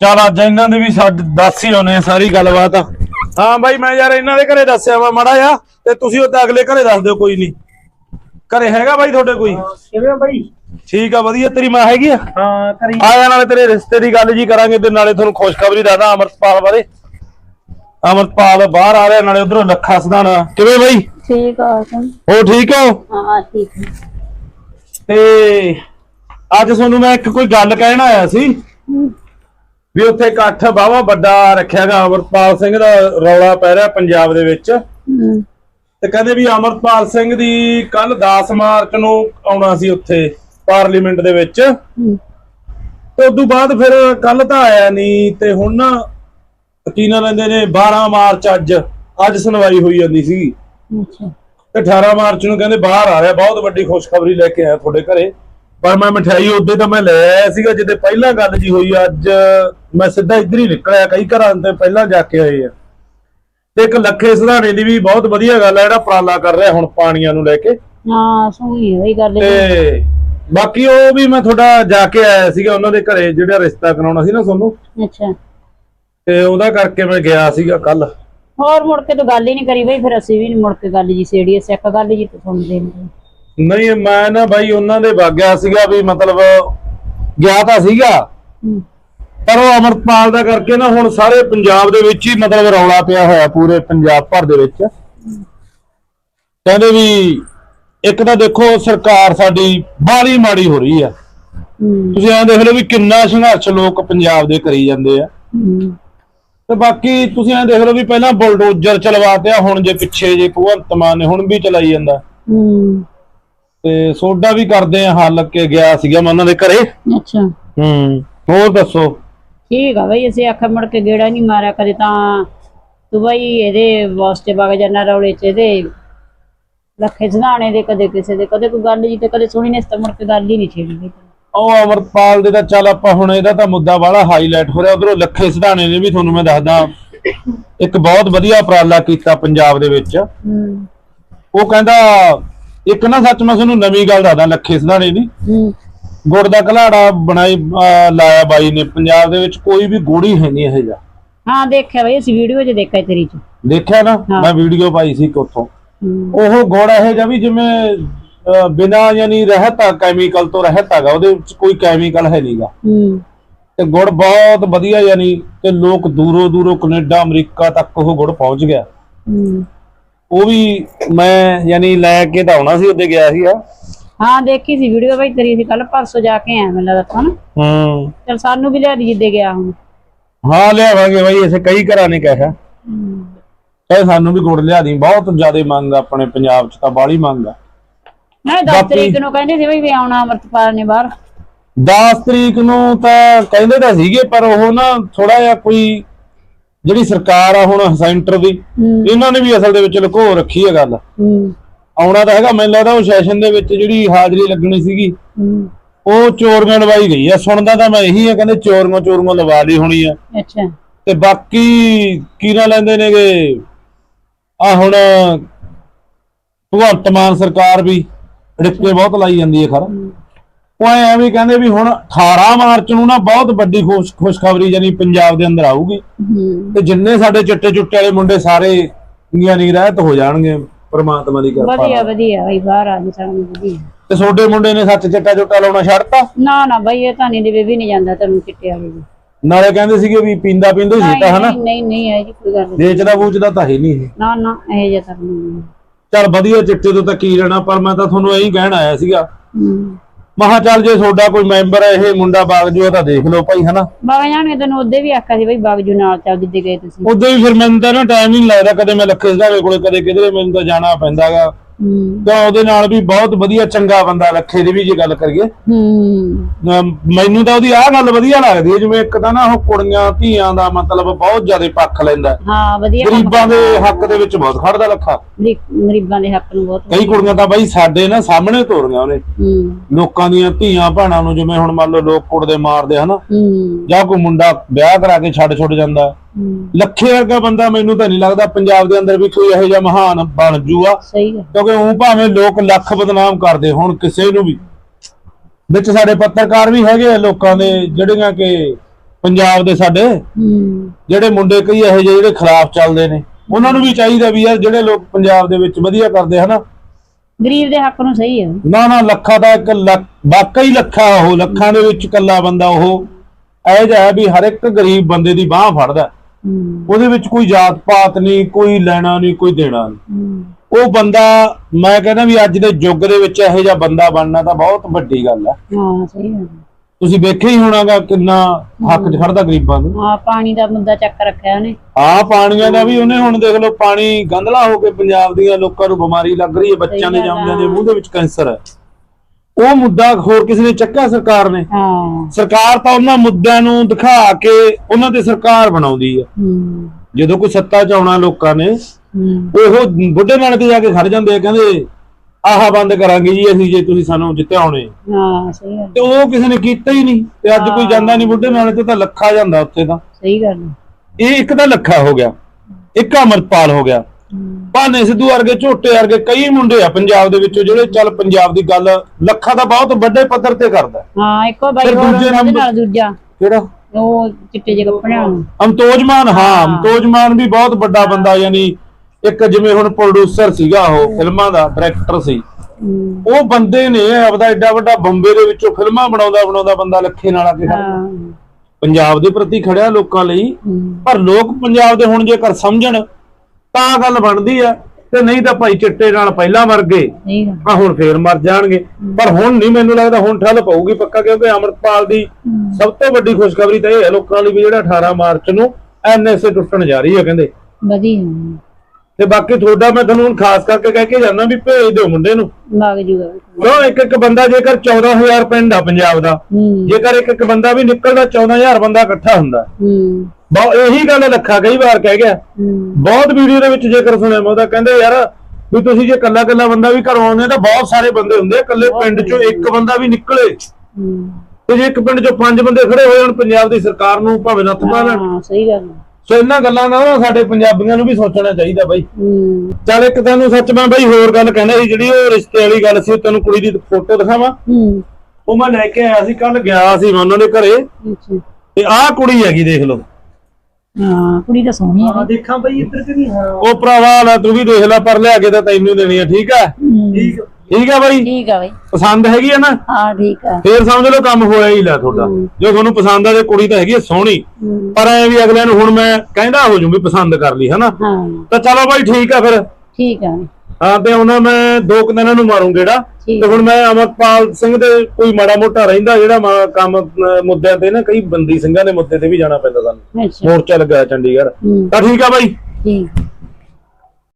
ਚੱਲ ਅੱਜ ਇਹਨਾਂ ਦੇ ਵੀ ਸਾਡੇ ਦੱਸ ਹੀ ਆਉਨੇ ਆ ਸਾਰੀ ਗੱਲਬਾਤ। ਹਾਂ ਬਾਈ ਮੈਂ ਯਾਰ ਇਹਨਾਂ ਦੇ ਘਰੇ ਦੱਸਿਆ ਵਾ ਮੜਾ ਆ ਤੇ ਤੁਸੀਂ ਉੱਤੇ ਅਗਲੇ ਘਰੇ ਦੱਸ ਦਿਓ ਕੋਈ ਨਹੀਂ। ਘਰੇ ਹੈਗਾ ਬਾਈ ਤੁਹਾਡੇ ਕੋਈ? ਕਿਵੇਂ ਬਾਈ? ਠੀਕ ਆ ਵਧੀਆ। ਤੇਰੀ ਮਾਂ ਹੈਗੀ ਆ? ਹਾਂ ਕਰੀ ਆਇਆ ਨਾਲੇ ਤੇਰੇ ਰਿਸ਼ਤੇ ਦੀ ਗੱਲ ਜੀ ਕਰਾਂਗੇ ਤੇ ਨਾਲੇ ਤੁਹਾਨੂੰ ਖੁਸ਼ਖਬਰੀ ਦੱਸਦਾ ਅਮਰਤਪਾਲ ਬਾਰੇ। ਅਮਰਤਪਾਲ ਬਾਹਰ ਆ ਰਿਹਾ ਨਾਲੇ ਉਧਰੋਂ ਲੱਖਾ ਸਦਾਣਾ ਕਿਵੇਂ ਬਾਈ? ਠੀਕ ਆ ਤੁਮ ਹੋ ਠੀਕ ਹੋ? ਹਾਂ ਠੀਕ ਤੇ ਅੱਜ ਤੁਹਾਨੂੰ ਮੈਂ ਇੱਕ ਕੋਈ ਗੱਲ ਕਹਿਣ ਆਇਆ ਸੀ। ਵੀ ਉੱਥੇ ਇਕੱਠ ਬਾਵਾ ਵੱਡਾ ਰੱਖਿਆਗਾ ਅਮਰਪਾਲ ਸਿੰਘ ਦਾ ਰੌਲਾ ਪੈ ਰਿਹਾ ਪੰਜਾਬ ਦੇ ਵਿੱਚ। ਤੇ ਕਹਿੰਦੇ ਵੀ ਅਮਰਪਾਲ ਸਿੰਘ ਦੀ ਕੱਲ 10 ਮਾਰਚ ਨੂੰ ਆਉਣਾ ਸੀ ਉੱਥੇ ਪਾਰਲੀਮੈਂਟ ਦੇ ਵਿੱਚ। ਤੇ ਉਦੋਂ ਬਾਅਦ ਫਿਰ ਕੱਲ ਤਾਂ ਆਇਆ ਨਹੀਂ ਤੇ ਹੁਣ ਨਾ ਕੀ ਨਾ ਲੈਂਦੇ ਨੇ 12 ਮਾਰਚ ਅੱਜ ਅੱਜ ਸੁਣਵਾਈ ਹੋਈ ਜਾਂਦੀ ਸੀ। ਅੱਛਾ। ਤੇ 18 ਮਾਰਚ ਨੂੰ ਕਹਿੰਦੇ ਬਾਹਰ ਆ ਰਿਹਾ ਬਹੁਤ ਵੱਡੀ ਖੁਸ਼ਖਬਰੀ ਲੈ ਕੇ ਆਇਆ ਤੁਹਾਡੇ ਘਰੇ। ਪਰ ਮੈਂ ਮਠਿਆਈ ਉਹਦੇ ਤਾਂ ਮੈਂ ਲੈ ਆਇਆ ਸੀਗਾ ਜਿੱਦੇ ਪਹਿਲਾਂ ਗੱਲ ਜੀ ਹੋਈ ਅੱਜ ਮੈਂ ਸਿੱਧਾ ਇੱਧਰ ਹੀ ਨਿਕਲਿਆ ਕਈ ਘਰਾਂ ਤੇ ਪਹਿਲਾਂ ਜਾ ਕੇ ਆਏ ਆ। ਤੇ ਇੱਕ ਲੱਖੇ ਸੁਧਾਣੇ ਦੀ ਵੀ ਬਹੁਤ ਵਧੀਆ ਗੱਲ ਹੈ ਜਿਹੜਾ ਉਪਰਾਲਾ ਕਰ ਰਿਹਾ ਹੁਣ ਪਾਣੀਆਂ ਨੂੰ ਲੈ ਕੇ। ਹਾਂ ਸੁਣੀ ਹੋਈ ਗੱਲ ਤੇ ਬਾਕੀ ਉਹ ਵੀ ਮੈਂ ਤੁਹਾਡਾ ਜਾ ਕੇ ਆਇਆ ਸੀਗਾ ਉਹਨਾਂ ਦੇ ਘਰੇ ਜਿਹੜਾ ਰਿਸ਼ਤਾ ਕਰਾਉਣਾ ਸੀ ਨਾ ਤੁਹਾਨੂੰ। ਅੱਛਾ। ਤੇ ਉਹਦਾ ਕਰਕੇ ਮੈਂ ਗਿਆ ਸੀਗਾ ਕੱਲ ਹੋਰ ਮੁੜ ਕੇ ਤਾਂ ਗੱਲ ਹੀ ਨਹੀਂ ਕਰੀ ਬਈ ਫਿਰ ਅਸੀਂ ਵੀ ਨਹੀਂ ਮੁੜ ਕੇ ਗੱਲ ਜੀ ਛੇੜੀ ਸਿੱਖ ਗੱਲ ਜੀ ਤਾਂ ਸੁਣਦੇ ਨਹੀਂ ਨਹੀਂ ਮੈਂ ਨਾ ਬਾਈ ਉਹਨਾਂ ਦੇ ਵਾਗਿਆ ਸੀਗਾ ਵੀ ਮਤਲਬ ਗਿਆ ਤਾਂ ਸੀਗਾ। ਪਰ ਉਹ ਅਮਰਪਾਲ ਦਾ ਕਰਕੇ ਨਾ ਹੁਣ ਸਾਰੇ ਪੰਜਾਬ ਦੇ ਵਿੱਚ ਹੀ ਮਤਲਬ ਰੌਲਾ ਪਿਆ ਹੋਇਆ ਪੂਰੇ ਪੰਜਾਬ ਭਰ ਦੇ ਵਿੱਚ। ਕਹਿੰਦੇ ਵੀ ਇੱਕ ਤਾਂ ਦੇਖੋ ਸਰਕਾਰ ਸਾਡੀ ਬਾਲੀ ਮਾੜੀ ਹੋ ਰਹੀ ਆ। ਤੁਸੀਂ ਐਂ ਦੇਖ ਲਓ ਵੀ ਕਿੰਨਾ ਸੰਘਰਸ਼ ਲੋਕ ਪੰਜਾਬ ਦੇ ਕਰੀ ਜਾਂਦੇ ਆ। ਤੇ ਬਾਕੀ ਤੁਸੀਂ ਐਂ ਦੇਖ ਲਓ ਵੀ ਪਹਿਲਾਂ ਬੁਲਡੋਜ਼ਰ ਚਲਵਾਤੇ ਆ ਹੁਣ ਜੇ ਪਿੱਛੇ ਜੇ ਭਗਵੰਤ ਮਾਨ ਨੇ ਹੁਣ ਵੀ ਚਲਾਈ ਜਾਂਦਾ। ਤੇ ਸੋਡਾ ਵੀ ਕਰਦੇ ਆ ਹੱਲ ਕੇ ਗਿਆ ਸੀਗਾ ਮੈਂ ਉਹਨਾਂ ਦੇ ਘਰੇ। ਅੱਛਾ। ਹੂੰ ਹੋਰ ਦੱਸੋ? ਠੀਕ ਆ ਬਈ ਅਸੀਂ ਆਖਿਆ ਮੁੜ ਕੇ ਗੇੜਾ ਨਹੀਂ ਮਾਰਿਆ ਕਦੇ ਤਾਂ। ਤੂੰ ਬਈ ਇਹਦੇ ਵਾਸਤੇ ਵਗ ਜਾਣਾ ਰੌਲੇ ਚ ਇਹਦੇ ਲੱਖੇ ਸਧਾਣੇ ਦੇ ਕਦੇ ਕਿਸੇ ਦੇ ਕਦੇ ਕੋਈ ਗੱਲ ਜੀ ਤੇ ਕਦੇ ਸੁਣੀ ਨਹੀਂ ਤਾਂ ਮੁੜ ਕੇ ਗੱਲ ਹੀ ਨਹੀਂ ਛੇੜੀ ਉਹ ਅਮਰਪਾਲ ਦੇ ਤਾਂ ਚੱਲ ਆਪਾਂ ਹੁਣ ਇਹਦਾ ਤਾਂ ਮੁੱਦਾ ਵਾਲਾ ਹਾਈਲਾਈਟ ਹੋ ਰਿਹਾ ਉਧਰੋਂ ਲੱਖੇ ਸਿਧਾਣੇ ਨੇ ਵੀ ਤੁਹਾਨੂੰ ਮੈਂ ਦੱਸਦਾ। ਇੱਕ ਬਹੁਤ ਵਧੀਆ ਉਪਰਾਲਾ ਕੀਤਾ ਪੰਜਾਬ ਦੇ ਵਿੱਚ। ਉਹ ਕਹਿੰਦਾ ਇੱਕ ਨਾ ਸੱਚ ਮੈਂ ਤੁਹਾਨੂੰ ਨਵੀਂ ਗੱਲ ਦੱਸਦਾ ਲੱਖੇ ਸਿਧਾਣੇ ਦੀ। ਗੁੜ ਦਾ ਘਲਾੜਾ ਬਣਾਈ ਅਹ ਲਾਇਆ ਬਾਈ ਨੇ। ਪੰਜਾਬ ਦੇ ਵਿੱਚ ਕੋਈ ਵੀ ਗੋੜੀ ਹੈ ਨਹੀਂ ਇਹ ਜਿਹਾ। ਹਾਂ ਦੇਖਿਆ ਬਈ ਅਸੀਂ ਵੀਡੀਓ 'ਚ ਦੇਖਿਆ ਤੇਰੀ 'ਚ। ਦੇਖਿਆ ਨਾ? ਹਾਂ। ਮੈਂ ਵੀਡੀਓ ਪਾਈ ਸੀ ਇੱਕ ਉੱਥੋਂ। ਉਹ ਗੁੜ ਇਹ ਜਿਹਾ ਵੀ ਜਿਵੇਂ ਅਹ ਬਿਨਾਂ ਯਾਨੀ ਰਹਿਤ ਆ ਕੈਮੀਕਲ ਤੋਂ ਰਹਿਤ ਹੈਗਾ ਉਹਦੇ ਵਿੱਚ ਕੋਈ ਕੈਮੀਕਲ ਹੈ ਨਹੀਂਗਾ ਹਮ, ਤੇ ਗੁੜ ਬਹੁਤ ਵਧੀਆ ਯਾਨੀ ਤੇ ਲੋਕ ਦੂਰੋਂ ਦੂਰੋਂ ਕੈਨੇਡਾ ਅਮਰੀਕਾ ਤੱਕ ਉਹ ਗੁੜ ਪਹੁੰਚ ਗਿਆ। ਉਹ ਵੀ ਮੈਂ ਯਾਨੀ ਲੈ ਕੇ ਤਾਂ ਆਉਣਾ ਸੀ ਉੱਤੇ ਗਿਆ ਸੀ ਆ ਹਾਂ ਦੇਖੀ ਸੀ ਵੀਡੀਓ ਬਈ ਤੇਰੀ ਸੀ ਕੱਲ ਪਰਸੋਂ ਜਾ ਕੇ ਆਇਆ ਮੈਨੂੰ ਲੱਗਦਾ ਨਾ ਹੂੰ। ਚਲ ਸਾਨੂੰ ਵੀ ਲਿਆ ਦੀ ਜਿੱਦੇ ਗਿਆ ਹੁਣ। ਹਾਂ ਲਿਆਵਾਂਗੇ ਬਾਈ ਇਸੇ ਕਈ ਘਰਾਂ ਨੇ ਕਿਹਾ। ਕਹੇ ਸਾਨੂੰ ਵੀ ਗੁੜ ਲਿਆ ਦੀ ਬਹੁਤ ਜ਼ਿਆਦਾ ਮੰਗ ਆ ਆਪਣੇ ਪੰਜਾਬ 'ਚ ਤਾਂ ਬਾਹਲੀ ਮੰਗ ਆ। ਨਹੀਂ 10 ਬਾਕੀ- ਤਰੀਕ ਨੂੰ ਕਹਿੰਦੇ ਸੀ ਬਈ ਵੀ ਆਉਣਾ ਅਮਰਤਪਾਲ ਨੇ ਬਾਹਰ। 10 ਤਰੀਕ ਨੂੰ ਤਾਂ ਕਹਿੰਦੇ ਤਾਂ ਸੀਗੇ ਪਰ ਉਹ ਨਾ ਥੋੜਾ ਜਿਹਾ ਕੋਈ ਜਿਹੜੀ ਸਰਕਾਰ ਆ ਹੁਣ ਸੈਂਟਰ ਦੀ ਇਹਨਾਂ ਨੇ ਵੀ ਅਸਲ ਦੇ ਵਿੱਚ ਲੁਕੋ ਰੱਖੀ ਹੈ ਗੱਲ। ਆਉਣਾ ਤਾਂ ਹੈਗਾ ਮੈਨੂੰ ਲੱਗਦਾ ਉਹ ਸੈਸ਼ਨ ਦੇ ਵਿੱਚ ਜਿਹੜੀ ਹਾਜ਼ਰੀ ਲੱਗਣੀ ਸੀਗੀ ਉਹ ਚੋਰੀਆਂ ਲਵਾਈ ਗਈ ਆ। ਸੁਣਦਾ ਤਾਂ ਮੈਂ ਇਹੀ ਆ ਕਹਿੰਦੇ ਚੋਰੀਆਂ ਚੋਰੀਆਂ ਲਵਾ ਲਈ ਹੋਣੀ ਆ। ਅੱਛਾ। ਤੇ ਬਾਕੀ ਕੀ ਨਾ ਲੈਂਦੇ ਨੇਗੇ? ਆ ਹੁਣ ਭਗਵੰਤ ਮਾਨ ਸਰਕਾਰ ਵੀ ਰਿਪਕੇ ਬਹੁਤ ਲਾਈ ਜਾਂਦੀ ਹੈ ਖਰ। ਉਹ ਐ ਵੀ ਕਹਿੰਦੇ ਵੀ ਹੁਣ 18 ਮਾਰਚ ਨੂੰ ਨਾ ਬਹੁਤ ਵੱਡੀ ਖੁਸ਼ ਖੁਸ਼ਖਬਰੀ ਜਾਨੀ ਪੰਜਾਬ ਦੇ ਅੰਦਰ ਆਊਗੀ। ਤੇ ਜਿੰਨੇ ਸਾਡੇ ਚਿੱਟੇ ਚੁੱਟੇ ਵਾਲੇ ਮੁੰਡੇ ਸਾਰੇ ਯਾਨੀ ਰਹਿਤ ਹੋ ਜਾਣਗੇ ਪ੍ਰਮਾਤਮਾ ਦੀ ਕਿਰਪਾ ਵਧੀਆ ਵਧੀਆ ਬਈ ਬਾਹਰ ਆ ਜੀ ਸਾਨੂੰ ਵਧੀਆ। ਤੇ ਛੋਡੇ ਮੁੰਡੇ ਨੇ ਸੱਚ ਚਿੱਟਾ ਚੁੱਟਾ ਲਾਉਣਾ ਛੱਡਤਾ? ਨਾ ਨਾ ਬਈ ਇਹ ਤਾਂ ਨਹੀਂ ਦੇ ਵੀ ਨਹੀਂ ਜਾਂਦਾ ਤੈਨੂੰ ਚਿੱਟੇ ਵਾਲੀ ਦੀ ਨਾਲੇ ਕਹਿੰਦੇ ਸੀਗੇ ਵੀ ਪੀਂਦਾ ਪੀਂਦਾ ਸੀ ਤਾਂ ਹਨਾ? ਨਹੀਂ ਨਹੀਂ ਨਹੀਂ ਹੈ ਜੀ ਕੋਈ ਗੱਲ ਨਹੀਂ। ਵੇਚਦਾ ਵੂਚਦਾ ਤਾਂ ਹੈ ਨਹੀਂ ਇਹ। ਨਾ ਨਾ ਇਹ ਜਿਹਾ ਤਾਂ ਨਹੀਂ। ਚੱਲ ਵਧੀਆ ਚਿੱਟੇ ਤੋਂ ਤਾਂ ਕੀ ਲੈਣਾ ਪਰ ਮੈਂ ਤਾਂ ਤੁਹਾਨੂੰ ਇਹੀ ਕਹਿਣ ਆਇਆ ਸੀਗਾ ਮਹਾ ਚੱਲ ਜੇ ਤੁਹਾਡਾ ਕੋਈ ਮੈਂਬਰ ਹੈ ਇਹ ਮੁੰਡਾ ਬਾਗ ਜੋ ਤਾਂ ਦੇਖ ਲਓ ਭਾਈ ਹਨਾ? ਬਾਬਾ ਜਾਣਗੇ ਤੈਨੂੰ ਉਹਦੇ ਵੀ ਆਖਿਆ ਸੀ ਬਈ ਬਾਗਜੂ ਨਾਲ ਚੱਲ ਜਿੱਦੇ ਗਏ ਤੁਸੀਂ। ਉਦੋਂ ਵੀ ਫਿਰ ਮੈਨੂੰ ਤਾਂ ਨਾ ਟਾਈਮ ਹੀ ਨਹੀਂ ਲੱਗਦਾ ਕਦੇ ਮੈਂ ਲੱਖੇ ਸਦਾਵੇ ਕੋਲੇ ਕਦੇ ਕਿਧਰੇ ਮੈਨੂੰ ਤਾਂ ਜਾਣਾ ਪੈਂਦਾਗਾ। ਤਾਂ ਉਹਦੇ ਨਾਲ ਵੀ ਬਹੁਤ ਵਧੀਆ ਚੰਗਾ ਬੰਦਾ ਲੱਖੇ ਦੀ ਵੀ ਜੇ ਗੱਲ ਕਰੀਏ। ਹੂੰ। ਮੈਨੂੰ ਤਾਂ ਉਹਦੀ ਆਹ ਗੱਲ ਵਧੀਆ ਲੱਗਦੀ ਹੈ ਜਿਵੇਂ ਇੱਕ ਤਾਂ ਨਾ ਉਹ ਕੁੜੀਆਂ ਧੀਆਂ ਦਾ ਮਤਲਬ ਬਹੁਤ ਜ਼ਿਆਦਾ ਪੱਖ ਲੈਂਦਾ ਹੈ। ਵਧੀਆ ਕੰਮ ਗਰੀਬਾਂ ਦੇ ਹੱਕ ਦੇ ਵਿੱਚ ਬਹੁਤ ਖੜਦਾ ਲੱਖਾ। ਗਰੀਬ- ਗਰੀਬਾਂ ਦੇ ਹੱਕ ਨੂੰ ਬਹੁਤ ਕਈ ਕੁੜੀਆਂ ਤਾਂ ਬਾਈ ਸਾਡੇ ਨਾ ਸਾਹਮਣੇ ਤੋਰੀਆਂ ਉਹਨੇ। ਹੂੰ। ਲੋਕਾਂ ਦੀਆਂ ਧੀਆਂ ਭੈਣਾਂ ਨੂੰ ਜਿਵੇਂ ਹੁਣ ਮੰਨ ਲਓ ਲੋਕ ਕੁੜਦੇ ਮਾਰਦੇ ਹਨਾ। ਹੂੰ। ਜਾਂ ਕੋਈ ਮੁੰਡਾ ਵਿਆਹ ਕਰਾ ਕੇ ਛੱਡ ਛੁੱਟ ਜਾਂਦਾ। ਲੱਖੇ ਵਰਗਾ ਬੰਦਾ ਮੈਨੂੰ ਤਾਂ ਨਹੀਂ ਲੱਗਦਾ ਪੰਜਾਬ ਦੇ ਅੰਦਰ ਵੀ ਕੋਈ ਇਹੋ ਜਿਹਾ ਮਹਾਨ ਬਣ ਜੂਗਾ। ਸਹੀ ਕਿਉਂਕਿ ਉਹ ਭਾਵੇਂ ਲੋਕ ਲੱਖ ਬਦਨਾਮ ਕਰਦੇ ਹੁਣ ਕਿਸੇ ਨੂੰ ਵੀ। ਵਿੱਚ ਸਾਡੇ ਪੱਤਰਕਾਰ ਵੀ ਹੈਗੇ ਆ ਲੋਕਾਂ ਦੇ ਜਿਹੜੀਆਂ ਕਿ ਪੰਜਾਬ ਦੇ ਸਾਡੇ ਜਿਹੜੇ ਮੁੰਡੇ ਕਈ ਇਹੋ ਜਿਹੇ ਜਿਹੜੇ ਖਿਲਾਫ ਚੱਲਦੇ ਨੇ। ਉਹਨਾਂ ਨੂੰ ਵੀ ਚਾਹੀਦਾ ਵੀ ਯਾਰ ਜਿਹੜੇ ਲੋਕ ਪੰਜਾਬ ਦੇ ਵਿੱਚ ਵਧੀਆ ਕਰਦੇ ਹਨਾ। ਗਰੀਬ ਦੇ ਹੱਕ ਨੂੰ ਸਹੀ ਹੈ ਨਾ ਨਾ ਲੱਖਾਂ ਦਾ ਇੱਕ ਲੱਖ ਵਾਕਈ ਲੱਖਾਂ ਉਹ ਲੱਖਾਂ ਦੇ ਵਿੱਚ ਇਕੱਲਾ ਬੰਦਾ ਉਹ। ਇਹ ਜਿਹਾ ਵੀ ਹਰ ਇੱਕ ਗਰੀਬ ਬੰਦੇ ਦੀ ਬਾਹ ਫੜਦਾ। ਉਹਦੇ ਵਿੱਚ ਕੋਈ ਜਾਤ ਪਾਤ ਨਹੀਂ ਕੋਈ ਲੈਣਾ ਨਹੀਂ ਕੋਈ ਦੇਣਾ ਨਹੀਂ। ਹੂੰ। ਉਹ ਬੰਦਾ ਮੈਂ ਕਹਿੰਦਾ ਵੀ ਅੱਜ ਦੇ ਯੁੱਗ ਦੇ ਵਿੱਚ ਇਹੋ ਜਿਹਾ ਬੰਦਾ ਬਣਨਾ ਤਾਂ ਬਹੁਤ ਵੱਡੀ ਗੱਲ ਹੈ। ਹਾਂ ਸਹੀ ਹੈ। ਤੁਸੀਂ ਵੇਖਿਆ ਹੀ ਹੋਣਾਗਾ ਕਿੰਨਾ ਹੱਕ 'ਚ ਖੜਦਾ ਗਰੀਬਾਂ ਨੂੰ। ਹਾਂ ਪਾਣੀ ਦਾ ਮੁੱਦਾ ਚੱਕ ਰੱਖਿਆ ਉਹਨੇ। ਆ ਪਾਣੀਆਂ ਦਾ ਵੀ ਉਹਨੇ ਹੁਣ ਦੇਖ ਲਓ ਪਾਣੀ ਗੰਦਲਾ ਹੋ ਕੇ ਪੰਜਾਬ ਦੀਆਂ ਲੋਕਾਂ ਨੂੰ ਬਿਮਾਰੀ ਲੱਗ ਰਹੀ ਹੈ ਬੱਚਿਆਂ ਦੇ ਗੱਲ। ਜਾਂਦਿਆਂ ਦੇ ਮੂੰਹ ਦੇ ਵਿੱਚ ਕੈਂਸਰ ਹੈ। ਉਹ ਮੁੱਦਾ ਹੋਰ ਕਿਸੇ ਨੇ ਚੱਕਿਆ ਸਰਕਾਰ ਨੇ? ਹਾਂ। ਸਰਕਾਰ ਤਾਂ ਉਹਨਾਂ ਮੁੱਦਿਆਂ ਨੂੰ ਦਿਖਾ ਕੇ ਉਹਨਾਂ ਤੇ ਸਰਕਾਰ ਬਣਾਉਂਦੀ ਹੂੰ। ਜਦੋਂ ਕੋਈ ਸੱਤਾ 'ਚ ਆਉਣਾ ਲੋਕਾਂ ਨੇ ਉਹ ਬੁੱਢੇ ਨਾਲੇ ਤੇ ਜਾ ਕੇ ਖੜ ਜਾਂਦੇ ਆ ਕਹਿੰਦੇ ਆਹ ਬੰਦ ਕਰਾਂਗੇ ਜੀ ਅਸੀਂ ਜੇ ਤੁਸੀਂ ਸਾਨੂੰ ਜਿੱਤਿਆਉਣੇ ਹਾਂ ਸਹੀ ਗੱਲ। ਤੇ ਉਹ ਕਿਸੇ ਨੇ ਕੀਤਾ ਹੀ ਨਹੀਂ। ਤੇ ਅੱਜ ਕੋਈ ਜਾਂਦਾ ਨਹੀਂ ਬੁੱਢੇ ਨਾਲੇ ਤੇ ਤਾਂ ਲੱਖਾ ਜਾਂਦਾ ਉੱਥੇ ਤਾਂ। ਸਹੀ ਗੱਲ। ਇਹ ਇੱਕ ਤਾਂ ਲੱਖਾ ਹੋ ਗਿਆ। ਇੱਕ ਅਮਰਪਾਲ ਹੋ ਗਿਆ। ਭਾਨੇ ਸਿੱਧੂ ਵਰਗੇ ਝੋਟੇ ਵਰਗੇ ਕਈ ਮੁੰਡੇ ਆ ਪੰਜਾਬ ਦੇ ਵਿੱਚੋਂ ਜਿਹੜੇ ਚੱਲ ਪੰਜਾਬ ਦੀ ਗੱਲ ਲੱਖਾਂ ਦਾ ਬਹੁਤ ਵੱਡੇ ਪੱਧਰ ਤੇ ਕਰਦਾ। ਹਾਂ ਇੱਕੋ ਬਾਈ ਹੋਰ ਉਹਦੇ ਨਾਲ ਦੂਜਾ। ਕਿਹੜਾ? ਉਹ ਚਿੱਟੇ ਜਿਹੇ ਹਾਂ ਵੀ ਬਹੁਤ ਵੱਡਾ ਬੰਦਾ ਯਾਨੀ ਇੱਕ ਜਿਵੇਂ ਹੁਣ ਪ੍ਰੋਡਿਊਸਰ ਸੀਗਾ ਉਹ ਫਿਲਮਾਂ ਦਾ ਡਾਇਰੈਕਟਰ ਸੀ। ਉਹ ਬੰਦੇ ਨੇ ਆਪਦਾ ਐਡਾ ਵੱਡਾ ਬੰਬੇ ਦੇ ਵਿੱਚੋਂ ਫਿਲਮਾਂ ਬਣਾਉਂਦਾ ਬਣਾਉਂਦਾ ਬੰਦਾ ਲੱਖੇ ਨਾਲ ਆ ਕੇ ਪੰਜਾਬ ਦੇ ਪ੍ਰਤੀ ਖੜਿਆ ਲੋਕਾਂ ਲਈ। ਪਰ ਲੋਕ ਪੰਜਾਬ ਦੇ ਹੁਣ ਜੇਕਰ ਸਮਝਣ ਤਾਂ ਗੱਲ ਬਣਦੀ ਆ ਤੇ ਨਹੀਂ ਤਾਂ ਭਾਈ ਚਿੱਟੇ ਨਾਲ ਪਹਿਲਾਂ ਮਰ ਗਏ ਆ ਹੁਣ ਫੇਰ ਮਰ ਜਾਣਗੇ। ਪਰ ਹੁਣ ਨਹੀਂ ਮੈਨੂੰ ਲੱਗਦਾ ਹੁਣ ਠੱਲ ਪਊਗੀ ਪੱਕਾ ਕਿਉਂਕਿ ਅਮਰਪਾਲ ਦੀ। ਸਭ ਤੋਂ ਵੱਡੀ ਖੁਸ਼ਖਬਰੀ ਤਾਂ ਇਹ ਹੈ ਲੋਕਾਂ ਲਈ ਵੀ ਜਿਹੜਾ 18 ਮਾਰਚ ਨੂੰ ਐਨਐਸਏ ਟੁੱਟਣ ਜਾ ਰਹੀ ਹੈ ਕਹਿੰਦੇ। ਵਧੀਆ। ਤੇ ਬਾਕੀ ਤੁਹਾਡਾ ਮੈਂ ਤੁਹਾਨੂੰ ਹੁਣ ਖਾਸ ਕਰਕੇ ਕਹਿ ਕੇ ਜਾਣਾ ਵੀ ਭੇਜ ਦਿਓ ਮੁੰਡੇ ਨੂੰ। ਲੱਗ ਜੂਗਾ। ਕਿਉਂ? ਇੱਕ ਇੱਕ ਬੰਦਾ ਜੇਕਰ 14000 ਪਿੰਡ ਆ ਪੰਜਾਬ ਦਾ ਜੇਕਰ ਇੱਕ ਇੱਕ ਬੰਦਾ ਵੀ ਨਿਕਲਦਾ 14000 ਬੰਦਾ ਇਕੱਠਾ ਹੁੰਦਾ। ਹੂੰ। ਬਹੁਤ ਇਹੀ ਗੱਲ ਲੱਖਾ ਕਈ ਵਾਰ ਕਹਿ ਗਿਆ। ਬਹੁਤ ਵੀਡੀਓ ਦੇ ਵਿੱਚ ਜੇਕਰ ਸੁਣਿਆ ਮੈਂ ਉਹਦਾ ਕਹਿੰਦੇ ਯਾਰ ਵੀ ਤੁਸੀਂ ਜੇ ਕੱਲਾ ਕੱਲਾ ਬੰਦਾ ਵੀ ਘਰੋਂ ਆਉਂਦੇ ਤਾਂ ਬਹੁਤ ਸਾਰੇ ਬੰਦੇ ਹੁੰਦੇ ਆ ਕੱਲੇ ਪਿੰਡ ਚੋਂ ਇੱਕ ਬੰਦਾ ਵੀ ਨਿਕਲੇ। ਤੇ ਜੇ ਇੱਕ ਪਿੰਡ ਚੋਂ ਪੰਜ ਬੰਦੇ ਖੜੇ ਹੋਏ ਹੋਣ ਪੰਜਾਬ ਦੀ ਸਰਕਾਰ ਨੂੰ ਭਾਵੇਂ ਨੱਥ ਪਾ ਲੈਣ ਹਾਂ ਸਹੀ ਗੱਲ ਹੈ। ਸੋ ਇਹਨਾਂ ਗੱਲਾਂ ਦਾ ਨਾ ਸਾਡੇ ਪੰਜਾਬੀਆਂ ਨੂੰ ਵੀ ਸੋਚਣਾ ਚਾਹੀਦਾ ਬਾਈ। ਚੱਲ ਇੱਕ ਤੈਨੂੰ ਸੱਚ ਮੈਂ ਬਾਈ ਹੋਰ ਗੱਲ ਕਹਿੰਦਾ ਸੀ ਜਿਹੜੀ ਉਹ ਰਿਸ਼ਤੇ ਵਾਲੀ ਗੱਲ ਸੀ ਤੈਨੂੰ ਕੁੜੀ ਦੀ ਫੋਟੋ ਦਿਖਾਵਾਂ। ਉਹ ਮੈਂ ਲੈ ਕੇ ਆਇਆ ਸੀ ਕੱਲ ਗਿਆ ਸੀ ਮੈਂ ਉਹਨਾਂ ਦੇ ਘਰੇ। ਤੇ ਆਹ ਕੁੜੀ ਹੈਗੀ ਦੇਖ ਲਓ। ਹਾਂ ਕੁੜੀ ਤਾਂ ਸੋਹਣੀ ਹੈ ਦੇਖਾਂ ਬਈ ਇੱਧਰ ਕਿ ਨਹੀਂ ਹਾਂ। ਉਹ ਭਰਾਵਾ ਲੈ ਤੂੰ ਵੀ ਦੇਖ ਲੈ ਪਰ ਲਿਆ ਕੇ ਤਾਂ ਤੈਨੂੰ ਦੇਣੀ ਆ ਠੀਕ ਆ? ਠੀਕ। ਠੀਕ ਆ ਬਾਈ? ਠੀਕ ਆ ਬਈ। ਪਸੰਦ ਹੈਗੀ ਆ ਨਾ? ਹਾਂ ਠੀਕ ਆ। ਫੇਰ ਸਮਝ ਲਓ ਕੰਮ ਹੋਇਆ ਹੀ ਲੈ ਤੁਹਾਡਾ। ਜੋ ਤੁਹਾਨੂੰ ਪਸੰਦ ਆ ਤੇ ਕੁੜੀ ਤਾਂ ਹੈਗੀ ਆ ਸੋਹਣੀ। ਪਰ ਐ ਵੀ ਅਗਲਿਆਂ ਨੂੰ ਹੁਣ ਮੈਂ ਕਹਿੰਦਾ ਹੋ ਜੂ ਵੀ ਪਸੰਦ ਕਰ ਲਈ ਹਨਾ? ਹਾਂ। ਤਾਂ ਚਲੋ ਬਾਈ ਠੀਕ ਆ ਫਿਰ। ਠੀਕ ਆ। ਹਾਂ ਤੇ ਉਹਨਾਂ ਮੈਂ ਦੋ ਕੁ ਦਿਨਾਂ ਨੂੰ ਮਾਰੂੰ ਗੇੜਾ। ਤੇ ਹੁਣ ਮੈਂ ਅਮਰਪਾਲ ਸਿੰਘ ਦੇ ਕੋਈ ਮਾੜਾ ਮੋਟਾ ਰਹਿੰਦਾ ਜਿਹੜਾ ਮਾ- ਕੰਮ ਅਹ, ਮੁੱਦਿਆਂ ਤੇ ਨਾ ਕਈ ਬੰਦੀ ਸਿੰਘਾਂ ਦੇ ਮੁੱਦੇ ਤੇ ਵੀ ਜਾਣਾ ਪੈਂਦਾ ਸਾਨੂੰ। ਅੱਛਾ। ਮੋਰਚਾ ਲੱਗਾ ਚੰਡੀਗੜ੍ਹ। ਹੂੰ। ਤਾਂ ਠੀਕ ਆ ਬਾਈ। ਠੀਕ।